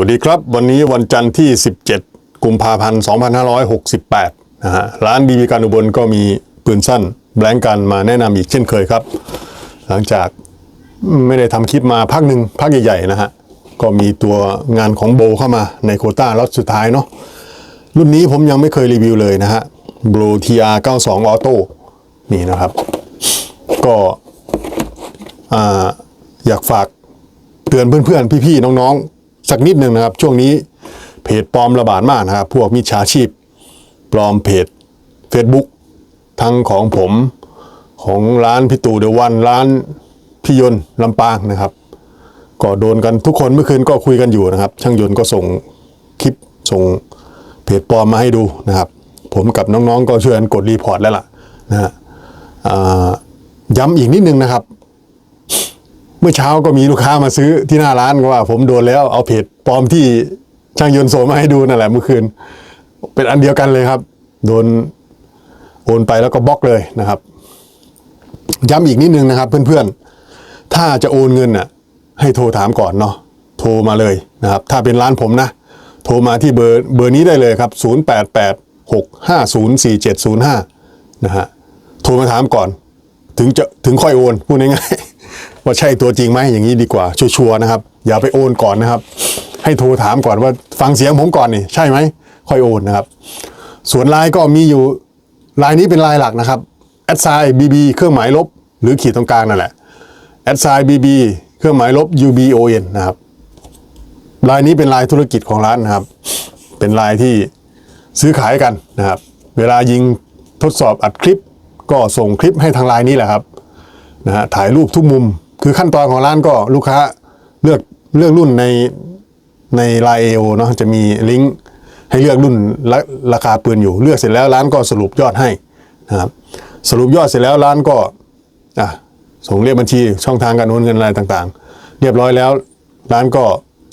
วัสดีครับ วันนี้วันจันทร์ที่ 17 กุมภาพันธ์ 2568 นะฮะร้านบีบีการอุบลก็มีปืนสั้นแบล็งกันมาแนะนำอีกเช่นเคยครับ หลังจากไม่ได้ทำคลิปมาพักหนึ่งพักใหญ่ๆนะฮะ ก็มีตัวงานของโบเข้ามาในโคต้าล็อตสุดท้ายเนาะรุ่นนี้ผมยังไม่เคยรีวิวเลยนะฮะ Blue TR 92 Auto นี่นะครับ ก็อ่าอยากฝากเตือนเพื่อนๆ พี่ๆ น้องๆ สักนิดหนึ่งนะครับ ช่วงนี้เพจปลอมระบาดมากนะครับ พวกมิจฉาชีพ ปลอมเพจ Facebook ทั้งของผมของร้านพี่ตู่เดวันร้านพี่ยนลำปางนะครับ ก็โดนกันทุกคนเมื่อคืนก็คุยกันอยู่นะครับ ช่างยนต์ก็ส่งคลิปส่งเพจปลอมมาให้ดูนะครับ ผมกับน้องๆก็ช่วยกันกดรีพอร์ตแล้วล่ะนะฮะย้ำอีกนิดนึงนะครับ มื่อเช้าก็มีลูกค้ามาซื้อที่หน้าร้านก็ว่า ผมโดนแล้วเอาเพจปลอมที่ช่างยนต์ส่งมาให้ดูนั่นแหละเมื่อคืน เป็นอันเดียวกันเลยครับ โดนโอนไปแล้วก็บล็อกเลยนะครับ ย้ำอีกนิดนึงนะครับ เพื่อนๆ ถ้าจะโอนเงินน่ะ ให้โทรถามก่อนเนาะโทรมาเลยนะครับ ถ้าเป็นร้านผมนะ โทรมาที่เบอร์เบอร์นี้ได้เลยครับ 0886504705 นะฮะโทรมาถามก่อน ถึงจะถึงค่อยโอนพูดง่ายๆ ว่าใช่ตัวจริงไหมอย่างนี้ดีกว่าชัวร์ๆนะครับ อย่าไปโอนก่อนนะครับ ให้โทรถามก่อนว่าฟังเสียงผมก่อนนี่ใช่ไหมค่อยโอนนะครับ ส่วนลน์ก็มีอยู่ลน์นี้เป็นลน์หลักนะครับแอดไซบีบีเครื่องหมายลบ หรือขีดตรงกลางนั่นแหละแอดไซบีบีเครื่องหมายลบ UBON นะครับลน์นี้เป็นลน์ธุรกิจของร้านนะครับ เป็นลน์ที่ซื้อขายกันนะครับ เวลายิงทดสอบอัดคลิป ก็ส่งคลิปให้ทางลน์นี้แหละครับนะฮะถ่ายรูปทุกมุม คือขั้นตอนของร้านก็ลูกค้าเลือกเลือกรุ่นในในไลน์เอโอเนาะจะมีลิงก์ให้เลือกรุ่นละราคาปืนอยู่ เลือกเสร็จแล้วร้านก็สรุปยอดให้นะครับสรุปยอดเสร็จแล้วร้านก็อะส่งเลขบัญชีช่องทางการโอนเงินอะไรต่างๆ เรียบร้อยแล้วร้านก็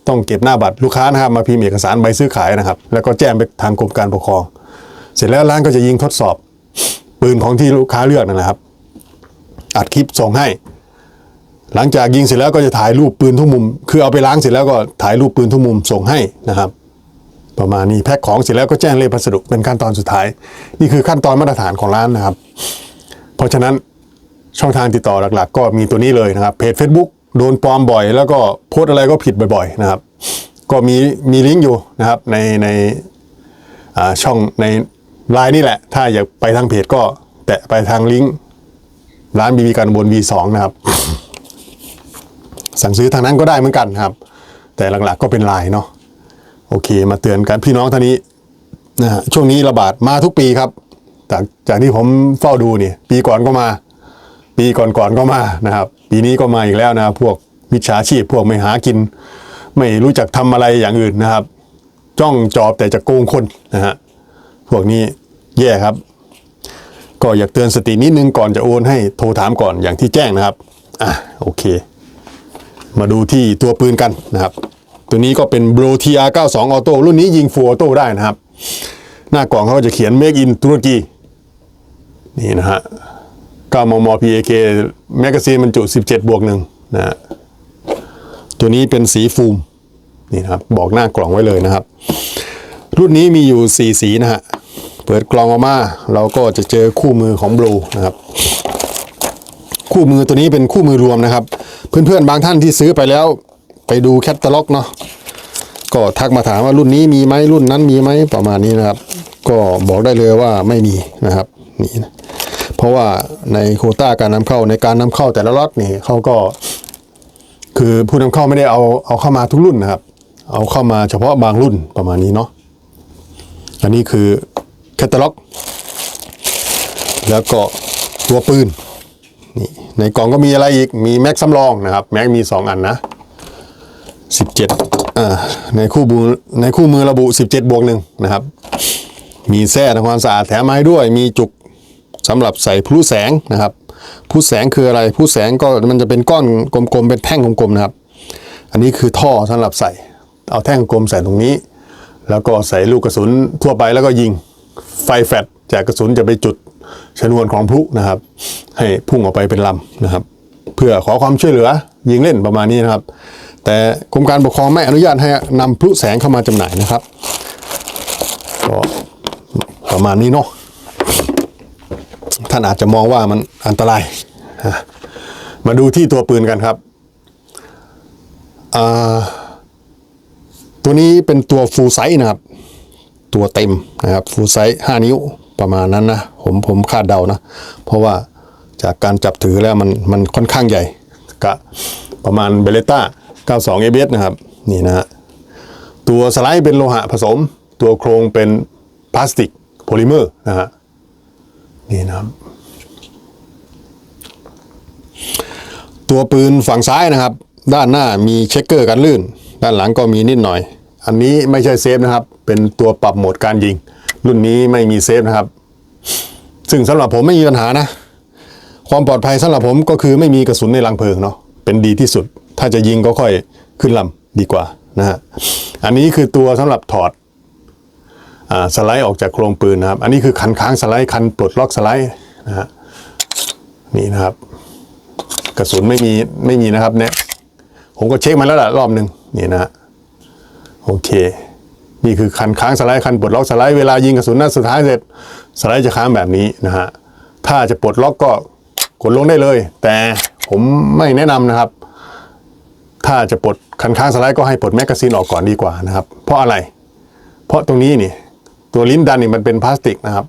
ต้องเก็บหน้าบัตรลูกค้านะครับมาพิมพ์เอกสารใบซื้อขายนะครับ แล้วก็แจ้งไปทางกรมการปกครอง เสร็จแล้วร้านก็จะยิงทดสอบปืนของที่ลูกค้าเลือกนั่นแหละครับ อัดคลิปส่งให้ หลังจากยิงเสร็จแล้วก็จะถ่ายรูปปืนทุกมุม คือเอาไปล้างเสร็จแล้วก็ถ่ายรูปปืนทุกมุมส่งให้นะครับ ประมาณนี้แพ็คของเสร็จแล้วก็แจ้งเลขพัสดุเป็นขั้นตอนสุดท้าย นี่คือขั้นตอนมาตรฐานของร้านนะครับ เพราะฉะนั้นช่องทางติดต่อหลัก ๆ ก็มีตัวนี้เลยนะครับเพจ Facebook โดนปลอมบ่อย แล้วก็โพสอะไรก็ผิดบ่อย ๆ นะครับ ก็มีมีลิงก์อยู่นะครับในในช่องในไลน์นี่แหละ ถ้าอยากไปทางเพจก็แตะไปทางลิงก์ร้านบีบีการบน V2 นะครับ สั่งซื้อทางนั้นก็ได้เหมือนกันครับ แต่หลักๆก็เป็นไลน์เนาะโอเค มาเตือนกันพี่น้องท่านนี้นะฮะช่วงนี้ระบาดมาทุกปีครับ จากจากที่ผมเฝ้าดูเนี่ยปีก่อนก็มา ปีก่อนๆก็มานะครับ ปีนี้ก็มาอีกแล้วนะพวกมิจฉาชีพพวกไม่หากิน ไม่รู้จักทำอะไรอย่างอื่นนะครับ จ้องจอบแต่จะโกงคนนะฮะพวกนี้แย่ครับ ก็อยากเตือนสตินิดนึงก่อนจะโอนให้โทรถามก่อนอย่างที่แจ้งนะครับอะโอเค มาดูที่ตัวปืนกันนะครับ ตัวนี้ก็เป็น Bro TR 92 Auto รุ่นนี้ยิง Full Auto ได้นะครับ หน้ากล่องเขาก็จะเขียน Make in ตุรกีนี่นะฮะ9มม PAK แมกกาซีนบรรจุ 17 บวกหนึ่งนะฮะตัวนี้เป็นสีฟูมนี่นะครับบอกหน้ากล่องไว้เลยนะครับ รุ่นนี้มีอยู่ 4 สีนะฮะเปิดกล่องออกมาเราก็จะเจอคู่มือของ Blue นะครับ คู่มือตัวนี้เป็นคู่มือรวมนะครับ เพื่อนๆบางท่านที่ซื้อไปแล้ว ไปดูแคตตาล็อกเนาะก็ทักมาถามว่ารุ่นนี้มีไหมรุ่นนั้นมีไหมประมาณนี้นะครับ ก็บอกได้เลยว่าไม่มีนะครับนี่นะเพราะว่าในโคต้าการนำเข้าในการนำเข้าแต่ละล็อตนี่เขาก็ คือผู้นำเข้าไม่ได้เอาเอาเข้ามาทุกรุ่นนะครับ เอาเข้ามาเฉพาะบางรุ่นประมาณนี้เนาะอันนี้คือแคตตาล็อก แล้วก็ตัวปืน นี่ในกล่องก็มีอะไรอีกมีแม็กสำรองนะครับแม็กมี 2 อันนะ 17อ่าในคู่มือในคู่มือระบุ 17 บวกหนึ่งนะครับ มีแส้ทำความสะอาดแถมมาให้ด้วย มีจุกสำหรับใส่พลุแสงนะครับพลุแสงคืออะไรพลุแสงก็มันจะเป็นก้อนกลมๆเป็นแท่งกลมๆนะครับ อันนี้คือท่อสำหรับใส่ เอาแท่งกลมใส่ตรงนี้ แล้วก็ใส่ลูกกระสุนทั่วไปแล้วก็ยิงไฟแฟลชจากกระสุนจะไปจุด ชนวนของพลุนะครับ ให้พุ่งออกไปเป็นลำนะครับ เพื่อขอความช่วยเหลือยิงเล่นประมาณนี้นะครับ แต่กรมการปกครองไม่อนุญาตให้นำพลุแสงเข้ามาจำหน่ายนะครับก็ประมาณนี้เนาะท่านอาจจะมองว่ามันอันตรายมาดูที่ตัวปืนกันครับตัวนี้เป็นตัวฟูลไซส์นะครับ ตัวเต็มนะครับฟูลไซส์5นิ้ว ประมาณนั้นนะผมผมคาดเดานะ เพราะว่าจากการจับถือแล้วมันมันค่อนข้างใหญ่กะประมาณเบเลต้า92 ABS นะครับ นี่นะฮะตัวสไลด์เป็นโลหะผสม ตัวโครงเป็นพลาสติกโพลิเมอร์นะฮะนี่นะครับ ตัวปืนฝั่งซ้ายนะครับ ด้านหน้ามีเช็คเกอร์กันลื่น ด้านหลังก็มีนิดหน่อย อันนี้ไม่ใช่เซฟนะครับ เป็นตัวปรับโหมดการยิง รุ่นนี้ไม่มีเซฟนะครับ ซึ่งสำหรับผมไม่มีปัญหานะ ความปลอดภัยสำหรับผมก็คือไม่มีกระสุนในรังเพลิงเนาะเป็นดีที่สุด ถ้าจะยิงก็ค่อยขึ้นลำดีกว่านะฮะอันนี้คือตัวสำหรับถอดอสไลด์ออกจากโครงปืนนะครับ อันนี้คือคันค้างสไลด์คันปลดล็อกสไลด์นะฮะนี่นะครับ กระสุนไม่มีไม่มีนะครับเนี่ยผมก็เช็คมาแล้วล่ะรอบหนึ่งนี่นะโอเค นี่คือคันค้างสไลด์คันปลดล็อกสไลด์เวลายิงกระสุนนัดสุดท้ายเสร็จสไลด์จะค้างแบบนี้นะฮะถ้าจะปลดล็อกก็กดลงได้เลย แต่ผมไม่แนะนำนะครับ ถ้าจะปลดคันค้างสไลด์ก็ให้ปลดแมกกาซีนออกก่อนดีกว่านะครับ เพราะอะไร เพราะตรงนี้นี่ตัวลิ้นดันนี่มันเป็นพลาสติกนะครับ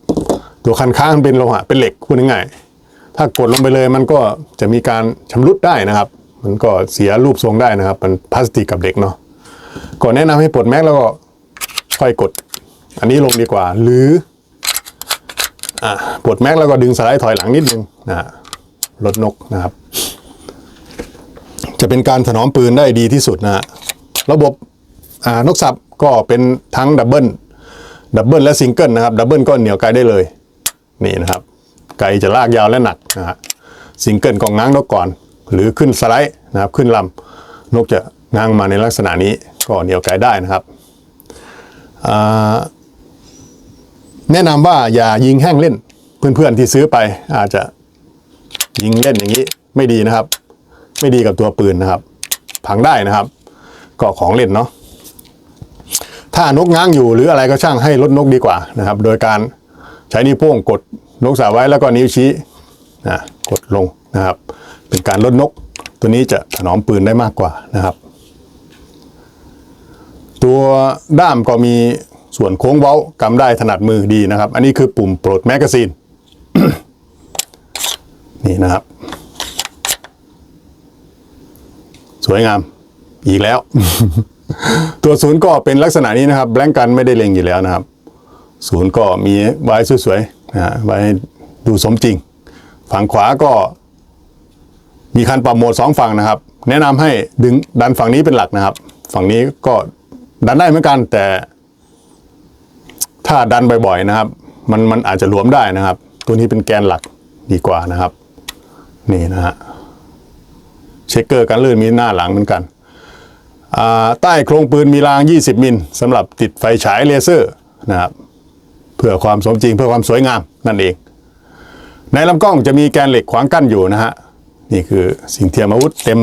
ตัวคันค้างเป็นโลหะเป็นเหล็กพูดง่ายๆถ้ากดลงไปเลยมันก็จะมีการชำรุดได้นะครับ มันก็เสียรูปทรงได้นะครับ มันพลาสติกกับเหล็กเนาะก่อนแนะนำให้ปลดแม็กแล้วก็ ค่อยกด อันนี้ลงดีกว่า หรืออะปลดแม็กแล้วก็ดึงสไลด์ถอยหลังนิดนึงนะลดนกนะครับ จะเป็นการถนอมปืนได้ดีที่สุดนะฮะระบบอ่านกสับก็เป็นทั้งดับเบิลดับเบิลและซิงเกิลนะครับดับเบิลก็เหนียวไกลได้เลยนี่นะครับ ไกลจะลากยาวและหนักนะฮะซิงเกิลก็ง้างนกก่อน หรือขึ้นสไลด์นะครับขึ้นลำนกจะง้างมาในลักษณะนี้ก็เหนียวไกลได้นะครับ แนะนำว่าอย่ายิงแห้งเล่น เพื่อนๆที่ซื้อไปอาจจะยิงเล่นอย่างนี้ไม่ดีนะครับ ไม่ดีกับตัวปืนนะครับ พังได้นะครับ ก็ของเล่นเนาะถ้านกง้างอยู่หรืออะไรก็ช่างให้ลดนกดีกว่านะครับ โดยการใช้นิ้วโป้งกดนกสาวไว้แล้วก็นิ้วชี้นะกดลงนะครับ เป็นการลดนกตัวนี้จะถนอมปืนได้มากกว่านะครับ ตัวด้ามก็มีส่วนโค้งเว้ากำได้ถนัดมือดีนะครับ อันนี้คือปุ่มปลดแมกกาซีนนี่นะครับ สวยงามอีกแล้ว ตัวศูนย์ก็เป็นลักษณะนี้นะครับ แบงกันไม่ได้เล็งอยู่แล้วนะครับ ศูนย์ก็มีไว้สวยๆนะฮะไว้ดูสมจริง ฝั่งขวาก็มีคันปรับโหมดสองฝั่งนะครับ แนะนำให้ดึงดันฝั่งนี้เป็นหลักนะครับ ฝั่งนี้ก็ ดันได้เหมือนกัน แต่ถ้าดันบ่อยๆนะครับ มันมันอาจจะหลวมได้นะครับ ตัวนี้เป็นแกนหลักดีกว่านะครับ นี่นะฮะเช็คเกอร์กันลื่นมีหน้าหลังเหมือนกันใต้โครงปืนมีราง 20 มิลสำหรับติดไฟฉายเลเซอร์นะครับเพื่อความสมจริงเพื่อความสวยงามนั่นเอง ในลำกล้องจะมีแกนเหล็กขวางกั้นอยู่นะฮะนี่คือสิ่งเทียมอาวุธเต็ม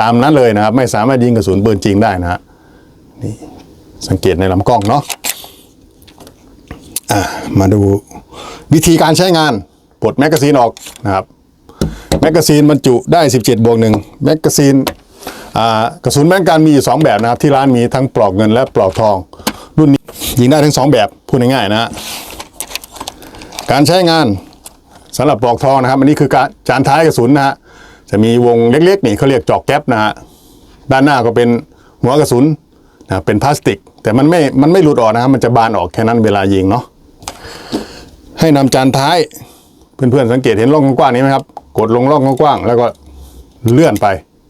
ตามนั้นเลยนะครับ ไม่สามารถยิงกระสุนปืนจริงได้นะฮะนี่ สังเกตในลำกล้องเนาะะมาดูวิธีการใช้งานปลดแมกกาซีนออกนะครับแมกกาซีนบรรจุได้ 17 บวกหนึ่งแมกกาซีนกระสุนแบงการมีอยู่ 2 แบบนะครับ ที่ร้านมีทั้งปลอกเงินและปลอกทอง รุ่นนี้ยิงได้ทั้ง 2 แบบพูดง่ายๆนะการใช้งานสำหรับปลอกทองนะครับ อันนี้คือการจานท้ายกระสุนนะฮะจะมีวงเล็กๆนี่เขาเรียกจอกแก๊ปนะฮะด้านหน้าก็เป็นหัวกระสุนนะเป็นพลาสติก แต่มันไม่ มันไม่หลุดออกนะครับ มันจะบานออกแค่นั้นเวลายิงเนาะ ให้นำจานท้าย เพื่อนๆสังเกตเห็นร่องกว้างๆนี้ไหมครับ กดลงร่องกว้างๆแล้วก็เลื่อนไป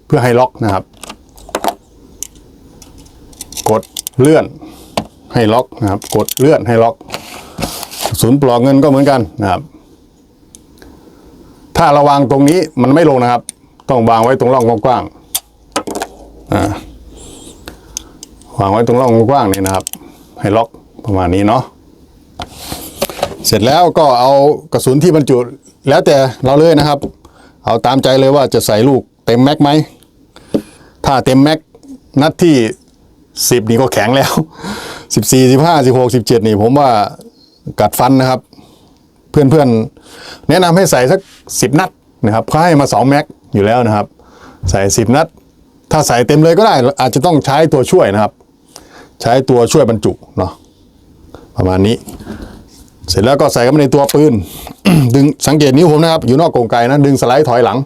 เพื่อให้ล็อกนะครับ กดเลื่อนให้ล็อกนะครับ กดเลื่อนให้ล็อก ศูนย์ปลอกเงินก็เหมือนกันนะครับ ถ้าระวางตรงนี้มันไม่ลงนะครับ ต้องวางไว้ตรงร่องกว้างๆอ่า วางไว้ตรงร่องกว้างๆนี่นะครับ ให้ล็อกประมาณนี้เนาะเสร็จแล้วก็เอากระสุนที่บรรจุแล้วแต่เราเลยนะครับ เอาตามใจเลยว่าจะใส่ลูกเต็มแม็กไหมถ้าเต็มแม็กนัดที่สิบนี่ก็แข็งแล้วสิบสี่สิบห้าสิบหกสิบเจ็ดนี่ผมว่ากัดฟันนะครับ เพื่อนเพื่อนๆแนะนำให้ใส่สักสิบนัดนะครับเขาให้มาสองแม็กอยู่แล้วนะครับ ใส่สิบนัด ถ้าใส่เต็มเลยก็ได้อาจจะต้องใช้ตัวช่วยนะครับ ใช้ตัวช่วยบรรจุเนาะประมาณนี้ เสร็จแล้วก็ใส่เข้าไปในตัวปืน ดึงสังเกตนิ้วผมนะครับ อยู่นอกกรงไกนะดึงสไลด์ถอยหลัง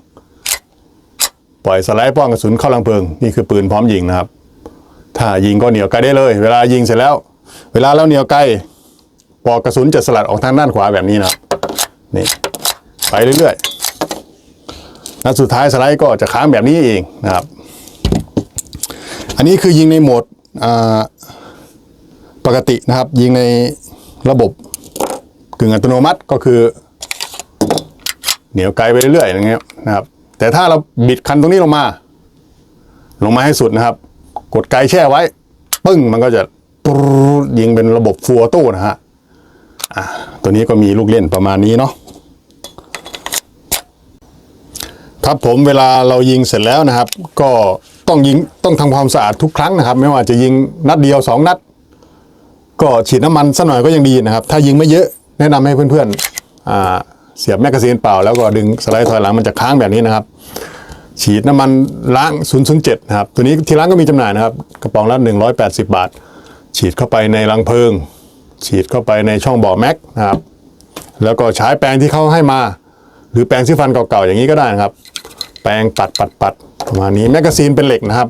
ปล่อยสไลด์ป้องกระสุนเข้าลังเพลิง นี่คือปืนพร้อมยิงนะครับ ถ้ายิงก็เหนียวไกลได้เลย เวลายิงเสร็จแล้ว เวลาเราเหนียวไกลปอกกระสุนจะสลัดออกทางด้านขวาแบบนี้นะนี่ไปเรื่อยๆนัดสุดท้ายสไลด์ก็จะค้างแบบนี้เองนะครับ อันนี้คือยิงในโหมด ปกตินะครับ ยิงในระบบกึ่งอัตโนมัติก็คือ เหนียวไกลไปเรื่อยๆอย่างเงี้ยนะครับ แต่ถ้าเราบิดคันตรงนี้ลงมา ลงมาให้สุดนะครับ กดไกลแช่ไว้ ปึ้งมันก็จะปุ๊ยิงเป็นระบบฟัวตู้นะฮะอะตัวนี้ก็มีลูกเล่นประมาณนี้เนาะครับผมเวลาเรายิงเสร็จแล้วนะครับ ก็ ต้องยิงต้องทำความสะอาดทุกครั้งนะครับ ไม่ว่าจะยิงนัดเดียวสองนัด ก็ฉีดน้ำมันสักหน่อยก็ยังดีนะครับ ถ้ายิงไม่เยอะแนะนำให้เพื่อนๆเสียบแมกกาซีนเปล่า แล้วก็ดึงสไลด์ถอยหลังมันจะค้างแบบนี้นะครับ ฉีดน้ำมันล้าง 007นะครับตัวนี้ที่ร้านก็มีจำหน่ายนะครับ กระป๋องละ180 บาท ฉีดเข้าไปในรังเพลิง ฉีดเข้าไปในช่องบ่อแม็กนะครับแล้วก็ใช้แปรงที่เขาให้มา หรือแปรงซีฟันเก่าๆอย่างนี้ก็ได้นะครับ แปรงปัดปัดปัดป ประมาณนี้แมกกาซีนเป็นเหล็กนะครับ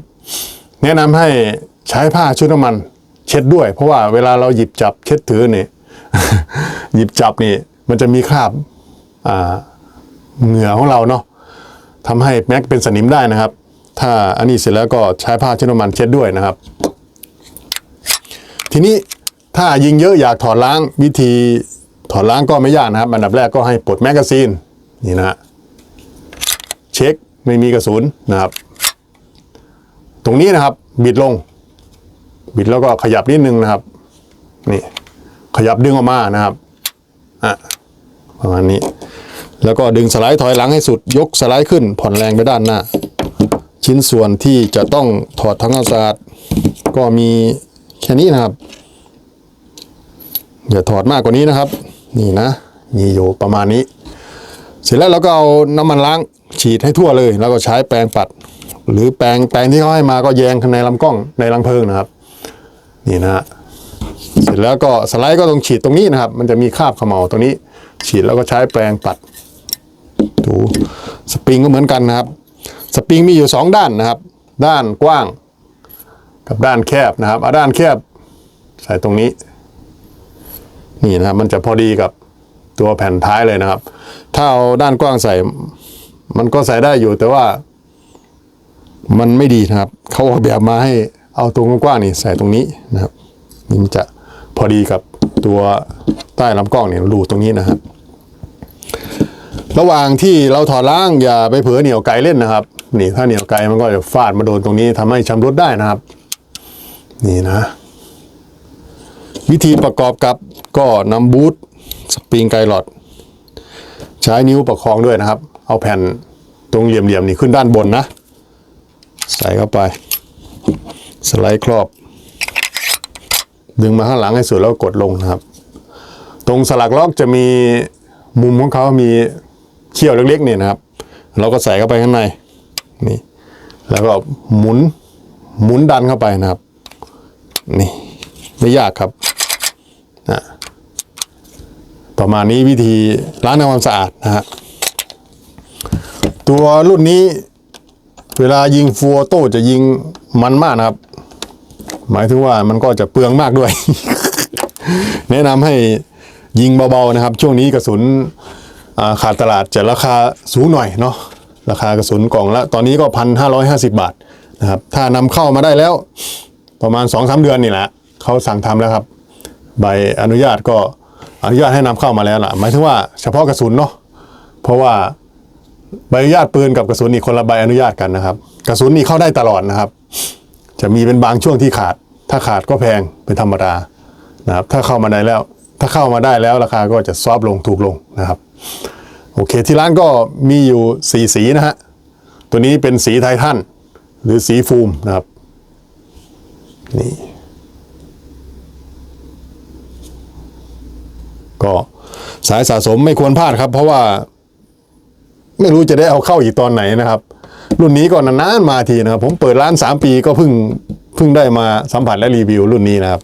แนะนำให้ใช้ผ้าชุบน้ำมัน เช็ดด้วย เพราะว่าเวลาเราหยิบจับเช็ดถือนี่หยิบจับนี่มันจะมีคราบาเหงื่อของเราเนาะทำให้แม็กเป็นสนิมได้นะครับ ถ้าอันนี้เสร็จแล้วก็ใช้ผ้าชุบน้ำมันเช็ดด้วยนะครับ ทีนี้ถ้ายิงเยอะอยากถอดล้างวิธีถอดล้างก็ไม่ยากนะครับ อันดับแรกก็ให้ปลดแมกกาซีนนี่นะเช็ค ไม่มีกระสุนนะครับ ตรงนี้นะครับ บิดลง บิดแล้วก็ขยับนิดนึงนะครับ นี่ ขยับดึงออกมานะครับอะประมาณนี้ แล้วก็ดึงสไลด์ถอยหลังให้สุดยกสไลด์ขึ้น ผ่อนแรงไปด้านหน้า ชิ้นส่วนที่จะต้องถอดทั้งควาสาดก็มีแค่นี้นะครับอย่าถอดมากกว่านี้นะครับ นี่นะ มีอยู่ประมาณนี้ เสร็จแล้วเราก็เอาน้ำมันล้างฉีดให้ทั่วเลย แล้วก็ใช้แปรงปัด หรือแปรงแปรงที่เขาให้มาก็แยงในลำกล้องในรังเพลิงนะครับ นี่นะฮะเสร็จแล้วก็สไลด์ก็ต้องฉีดตรงนี้นะครับ มันจะมีคราบเขม่าตรงนี้ ฉีดแล้วก็ใช้แปรงปัดดูสปริงก็เหมือนกันนะครับ สปริงมีอยู่สองด้านนะครับ ด้านกว้าง กับด้านแคบนะครับเอาด้านแคบใส่ตรงนี้ นี่นะครับมันจะพอดีกับ ตัวแผ่นท้ายเลยนะครับ ถ้าเอาด้านกว้างใส่ มันก็ใส่ได้อยู่แต่ว่า มันไม่ดีนะครับ เขาออกแบบมาให้เอาตรงกว้างนี่ใส่ตรงนี้นะครับนี่มันจะพอดีกับตัวใต้ลำกล้องเนี่ยรูตรงนี้นะครับ ระหว่างที่เราถอดล้างอย่าไปเผลอเหนียวไกลเล่นนะครับ นี่ถ้าเหนียวไกลมันก็จะฟาดมาโดนตรงนี้ทำให้ชำรุดได้นะครับ นี่นะ วิธีประกอบกับก็นำบูท สปริงไกลหลอด ใช้นิ้วประคองด้วยนะครับ เอาแผ่นตรงเหลี่ยมๆนี่ขึ้นด้านบนนะ ใส่เข้าไป สไลด์ครอบ ดึงมาข้างหลังให้สุดแล้วกดลงนะครับ ตรงสลักล็อกจะมีมุมของเขามีเขี้ยวเล็กๆเนี่ยนะครับ เราก็ใส่เข้าไปข้างในนี่แล้วก็หมุนหมุนดันเข้าไปนะครับ นี่ไม่ยากครับ ประมาณนี้วิธีล้างทำความสะอาดนะฮะตัวรุ่นนี้เวลายิงฟัวโต้จะยิงมันมากนะครับ หมายถึงว่ามันก็จะเปลืองมากด้วย แนะนำให้ยิงเบาๆนะครับ ช่วงนี้กระสุนาขาดตลาดจะราคาสูงหน่อยเนาะราคากระสุนกล่องละตอนนี้ก็พันห้าร้อยห้าสิบาทนะครับ ถ้านำเข้ามาได้แล้ว ประมาณสองสามเดือนนี่แหละเขาสั่งทำแล้วครับ ใบอนุญาตก็ อนุญาตให้นำเข้ามาแล้วล่ะหมายถึงว่าเฉพาะกระสุนเนาะเพราะว่าใบอนุญาตปืนกับกระสุนอีกคนละใบอนุญาตกันนะครับ กระสุนนี่เข้าได้ตลอดนะครับ จะมีเป็นบางช่วงที่ขาด ถ้าขาดก็แพงเป็นธรรมดานะครับ ถ้าเข้ามาได้แล้ว ถ้าเข้ามาได้แล้วราคาก็จะซอฟลงถูกลงนะครับ โอเคที่ร้านก็มีอยู่สีสีนะฮะตัวนี้เป็นสีไททันหรือสีฟูมนะครับนี่ ก็สายสะสมไม่ควรพลาดครับ เพราะว่า ไม่รู้จะได้เอาเข้าอีกตอนไหนนะครับ รุ่นนี้ก็นานๆมาทีนะครับ ผมเปิดร้าน 3 ปีก็เพิ่งเพิ่งได้มาสัมผัสและรีวิวรุ่นนี้นะครับ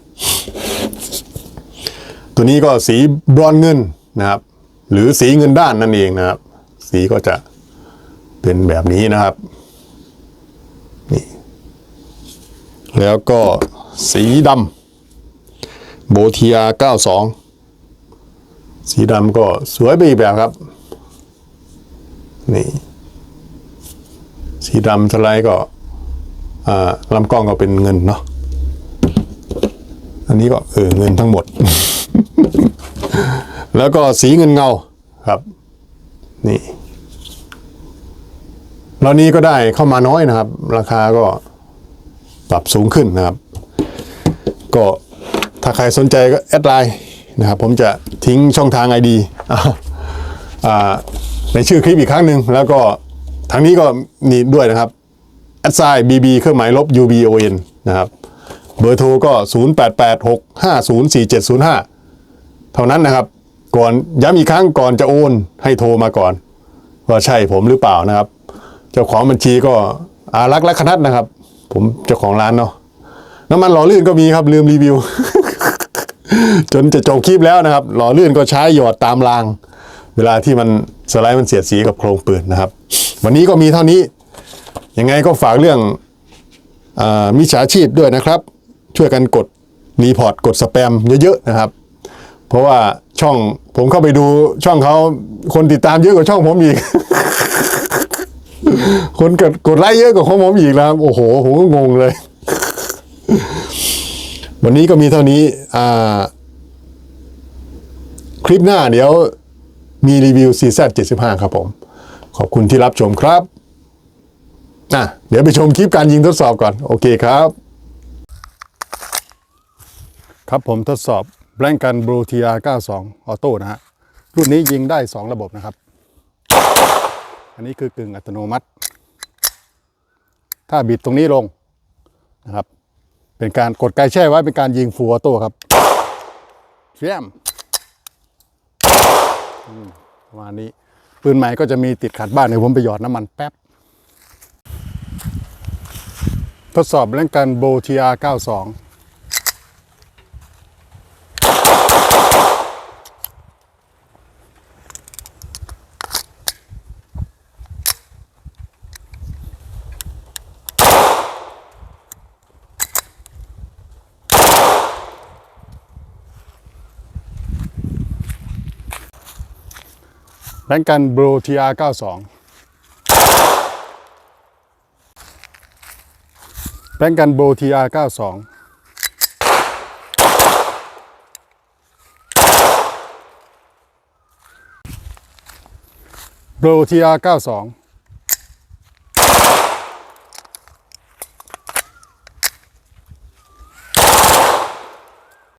ตัวนี้ก็สีบรอนเงินนะครับ หรือสีเงินด้านนั่นเองนะครับ สีก็จะเป็นแบบนี้นะครับนี่แล้วก็สีดำโบเทีย92 สีดำก็สวยไปอีกแบบครับ นี่ สีดำสไลด์ก็ลำกล้องก็เป็นเงินเนาะอันนี้ก็เออเงินทั้งหมด แล้วก็สีเงินเงาครับ นี่แล้วนี้ก็ได้เข้ามาน้อยนะครับ ราคาก็ปรับสูงขึ้นนะครับ ก็ถ้าใครสนใจก็แอดไลน์ นะครับผมจะทิ้งช่องทางไอดีในชื่อคลิปอีกครั้งหนึ่งแล้วก็ทางนี้ก็นี่ด้วยนะครับแอดไซน์ bb เครื่องหมายลบ ubon นะครับ เบอร์โทรก็ 0886504705 เท่านั้นนะครับ ก่อนย้ำอีกครั้งก่อนจะโอนให้โทรมาก่อน ว่าใช่ผมหรือเปล่านะครับ เจ้าของบัญชีก็อารักษ์และคณัตนะครับ ผมเจ้าของร้านเนาะน้ำมันหล่อลื่นก็มีครับลืมรีวิว จนจะจบคลิปแล้วนะครับ หล่อลื่นก็ใช้หยอดตามราง เวลาที่มันสไลด์มันเสียดสีกับโครงปืนนะครับ วันนี้ก็มีเท่านี้ ยังไงก็ฝากเรื่องอมิจฉาชีพด้วยนะครับ ช่วยกันกดรีพอร์ตกดสแปมเยอะๆนะครับ เพราะว่าช่องผมเข้าไปดูช่องเขาคนติดตามเยอะกว่าช่องผมอีก คนกดกดไลค์เยอะกว่าของผมอีกแล้วโอ้โหผมก็งงเลย วันนี้ก็มีเท่านี้อ่าคลิปหน้าเดี๋ยวมีรีวิว CZ 75 ครับผม ขอบคุณที่รับชมครับอะเดี๋ยวไปชมคลิปการยิงทดสอบก่อน โอเคครับ ครับผมทดสอบแบล็งกันบรูทีอาร์92 ออโต้นะฮะ รุ่นนี้ยิงได้ 2 ระบบนะครับ อันนี้คือกึ่งอัตโนมัติ ถ้าบิดตรงนี้ลงนะครับ เป็นการกดไกแช่ไว้เป็นการยิงฟูลออโต้ครับเฟียมมประมาณนี้ปืนใหม่ก็จะมีติดขัดบ้านเดี๋ยวผมไปหยอดน้ำมันแป๊บ ทดสอบเรื่องการโบทีอาร์92 แบงกันโบรทีอาร์เก้าสองแบงกันโบรทีอาร์เก้าสองโบรทีอาร์เก้าสอง